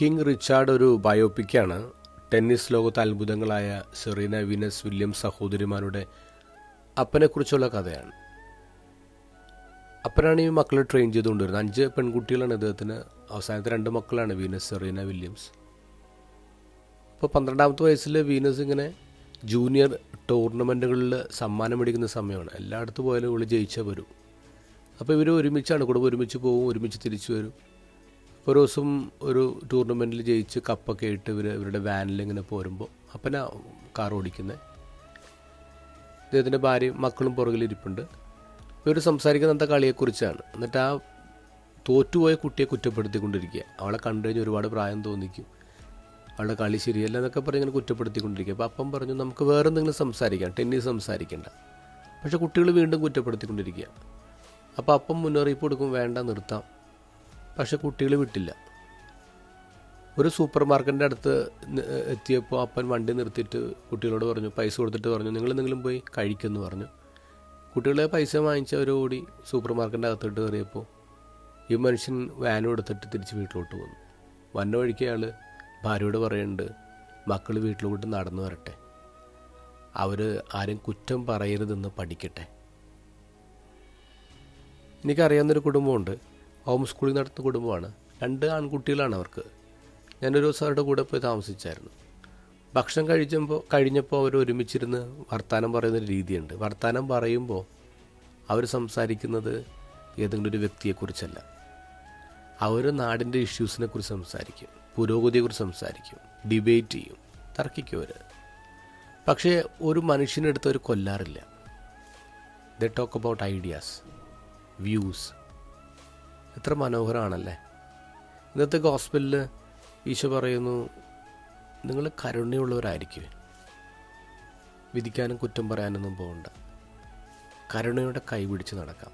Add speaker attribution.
Speaker 1: King Richard ഒരു ബയോപിക്കാണ്. Tennis ലോകത്തെ അത്ഭുതങ്ങളായ Serena Venus Williams സഹോദരിമാരുടെ അപ്പനെക്കുറിച്ചുള്ള കഥയാണ്. അപ്പനാണ് ഈ മക്കളെ ട്രെയിൻ ചെയ്തുകൊണ്ടിരുന്നത്. അഞ്ച് പെൺകുട്ടികളാണ് ഇദ്ദേഹത്തിന് അവസാനത്തെ രണ്ട് മക്കളാണ് വീനസ് സെറീന വില്യംസ്. ഇപ്പോൾ പന്ത്രണ്ടാമത്തെ വയസ്സിൽ വീനസ് ഇങ്ങനെ ജൂനിയർ ടൂർണമെന്റുകളിൽ സമ്മാനം മേടിക്കുന്ന സമയമാണ്. എല്ലായിടത്തും പോയാലും ഇവൾ ജയിച്ചാൽ വരും. അപ്പോൾ ഇവർ ഒരുമിച്ചാണ് കുടുംബം ഒരുമിച്ച് പോകും ഒരുമിച്ച് തിരിച്ചു വരും. ഒരു ദിവസം ഒരു ടൂർണമെന്റിൽ ജയിച്ച് കപ്പൊക്കെ ഇട്ട് ഇവർ ഇവരുടെ വാനിൽ ഇങ്ങനെ പോരുമ്പോൾ അപ്പനാ കാർ ഓടിക്കുന്നത് അദ്ദേഹത്തിന്റെ ഭാര്യയും മക്കളും പുറകിലിരിപ്പുണ്ട് ഇവർ സംസാരിക്കുന്ന എന്താ കളിയെക്കുറിച്ചാണ്. എന്നിട്ട് ആ തോറ്റുപോയ കുട്ടിയെ കുറ്റപ്പെടുത്തിക്കൊണ്ടിരിക്കുക. അവളെ കണ്ടു കഴിഞ്ഞ് ഒരുപാട് പ്രായം തോന്നിക്കും. അവളുടെ കളി ശരിയല്ല എന്നൊക്കെ പറഞ്ഞ് ഇങ്ങനെ കുറ്റപ്പെടുത്തിക്കൊണ്ടിരിക്കുക. അപ്പോൾ അപ്പം പറഞ്ഞു നമുക്ക് വേറെ എന്തെങ്കിലും സംസാരിക്കാം. ടെന്നീസ് സംസാരിക്കേണ്ട. പക്ഷേ കുട്ടികൾ വീണ്ടും കുറ്റപ്പെടുത്തിക്കൊണ്ടിരിക്കുക. അപ്പോൾ അപ്പം മുന്നറിയിപ്പ് കൊടുക്കും വേണ്ട നിർത്താം. പക്ഷെ കുട്ടികൾ വിട്ടില്ല. ഒരു സൂപ്പർ മാർക്കറ്റിന്റെ അടുത്ത് എത്തിയപ്പോൾ അപ്പൻ വണ്ടി നിർത്തിയിട്ട് കുട്ടികളോട് പറഞ്ഞു പൈസ കൊടുത്തിട്ട് പറഞ്ഞു നിങ്ങൾ എന്തെങ്കിലും പോയി കഴിക്കുമെന്ന് പറഞ്ഞു. കുട്ടികളെ പൈസ വാങ്ങിച്ച് അവർ ഓടി സൂപ്പർ മാർക്കറ്റിന്റെ അകത്തോട്ട് കയറിയപ്പോൾ ഈ മനുഷ്യൻ വാനും എടുത്തിട്ട് തിരിച്ച് വീട്ടിലോട്ട് വന്നു വന്ന വഴിക്ക് അയാൾ ഭാര്യയോട് പറയുന്നുണ്ട് മക്കൾ വീട്ടിലോട്ട് നടന്നു വരട്ടെ. അവർ ആരും കുറ്റം പറയരുതെന്ന് പഠിക്കട്ടെ. എനിക്കറിയാവുന്നൊരു കുടുംബമുണ്ട്. ഹോം സ്കൂളിൽ നടത്തുന്ന കുടുംബമാണ്. രണ്ട് ആൺകുട്ടികളാണ് അവർക്ക്. ഞാനൊരു ദിവസം അവരുടെ കൂടെ പോയി താമസിച്ചായിരുന്നു. ഭക്ഷണം കഴിച്ചപ്പോൾ കഴിഞ്ഞപ്പോൾ അവർ ഒരുമിച്ചിരുന്ന് വർത്തമാനം പറയുന്നൊരു രീതിയുണ്ട്. വർത്തമാനം പറയുമ്പോൾ അവർ സംസാരിക്കുന്നത് ഏതെങ്കിലും ഒരു വ്യക്തിയെക്കുറിച്ചല്ല. അവർ നാടിന്റെ ഇഷ്യൂസിനെ കുറിച്ച് സംസാരിക്കും. പുരോഗതിയെക്കുറിച്ച് സംസാരിക്കും. ഡിബേറ്റ് ചെയ്യും. തർക്കിക്കും അവർ. പക്ഷേ ഒരു മനുഷ്യനെടുത്ത് അവർ കൊല്ലാറില്ല. The talk about ideas views എത്ര മനോഹരമാണല്ലേ ഇന്നത്തെ ഹോസ്പിറ്റലിൽ ഈശോ പറയുന്നു നിങ്ങൾ കരുണയുള്ളവരായിരിക്കും വിധിക്കാനും കുറ്റം പറയാനൊന്നും പോകണ്ട. കരുണയുടെ കൈ പിടിച്ച് നടക്കാം.